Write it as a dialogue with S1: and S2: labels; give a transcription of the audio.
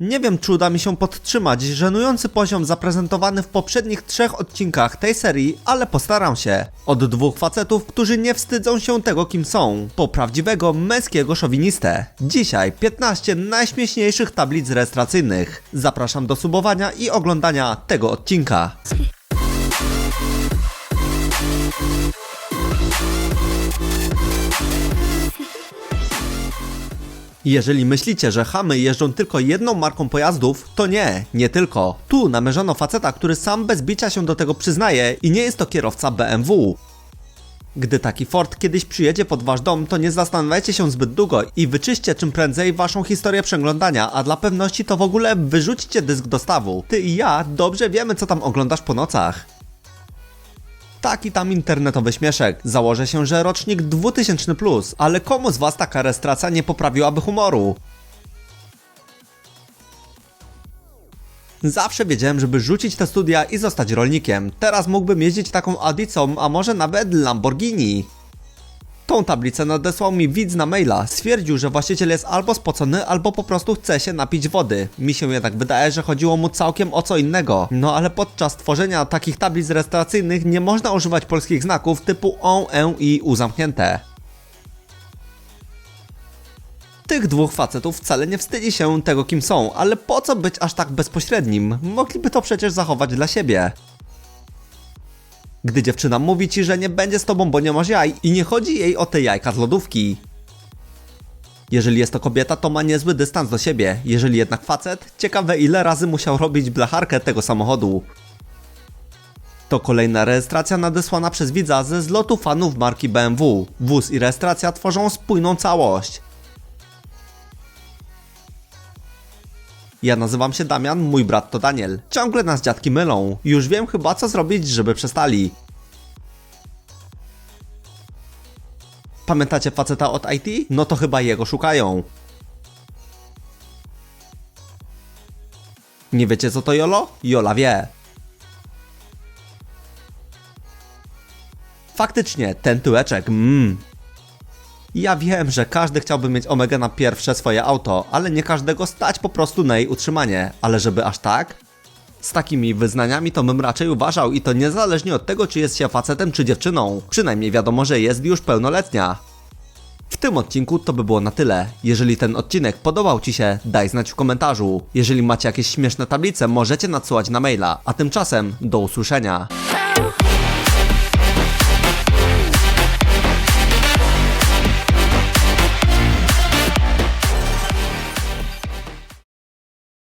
S1: Nie wiem, czy uda mi się podtrzymać żenujący poziom zaprezentowany w poprzednich trzech odcinkach tej serii, ale postaram się. Od dwóch facetów, którzy nie wstydzą się tego, kim są, po prawdziwego męskiego szowinistę. Dzisiaj 15 najśmieszniejszych tablic rejestracyjnych. Zapraszam do subowania i oglądania tego odcinka. Jeżeli myślicie, że Hamy jeżdżą tylko jedną marką pojazdów, to nie, nie tylko. Tu namierzono faceta, który sam bez bicia się do tego przyznaje i nie jest to kierowca BMW. Gdy taki Ford kiedyś przyjedzie pod wasz dom, to nie zastanawiajcie się zbyt długo i wyczyście czym prędzej waszą historię przeglądania, a dla pewności to w ogóle wyrzućcie dysk dostawu. Ty i ja dobrze wiemy, co tam oglądasz po nocach. Taki tam internetowy śmieszek. Założę się, że rocznik 2000, plus, ale komu z was taka rejestracja nie poprawiłaby humoru? Zawsze wiedziałem, żeby rzucić te studia i zostać rolnikiem. Teraz mógłbym jeździć taką Audicą, a może nawet Lamborghini. Tą tablicę nadesłał mi widz na maila. Stwierdził, że właściciel jest albo spocony, albo po prostu chce się napić wody. Mi się jednak wydaje, że chodziło mu całkiem o co innego. No ale podczas tworzenia takich tablic rejestracyjnych nie można używać polskich znaków typu on, e i u zamknięte. Tych dwóch facetów wcale nie wstydzi się tego, kim są, ale po co być aż tak bezpośrednim? Mogliby to przecież zachować dla siebie. Gdy dziewczyna mówi ci, że nie będzie z tobą, bo nie masz jaj i nie chodzi jej o te jajka z lodówki. Jeżeli jest to kobieta, to ma niezły dystans do siebie. Jeżeli jednak facet, ciekawe ile razy musiał robić blacharkę tego samochodu. To kolejna rejestracja nadesłana przez widza ze zlotu fanów marki BMW. Wóz i rejestracja tworzą spójną całość. Ja nazywam się Damian, mój brat to Daniel. Ciągle nas dziadki mylą. Już wiem chyba co zrobić, żeby przestali. Pamiętacie faceta od IT? No to chyba jego szukają. Nie wiecie co to Jolo? Jola wie. Faktycznie, ten tyłeczek, mmm. Ja wiem, że każdy chciałby mieć Omega na pierwsze swoje auto, ale nie każdego stać po prostu na jej utrzymanie. Ale żeby aż tak? Z takimi wyznaniami to bym raczej uważał i to niezależnie od tego, czy jest się facetem czy dziewczyną. Przynajmniej wiadomo, że jest już pełnoletnia. W tym odcinku to by było na tyle. Jeżeli ten odcinek podobał Ci się, daj znać w komentarzu. Jeżeli macie jakieś śmieszne tablice, możecie nadsyłać na maila. A tymczasem do usłyszenia.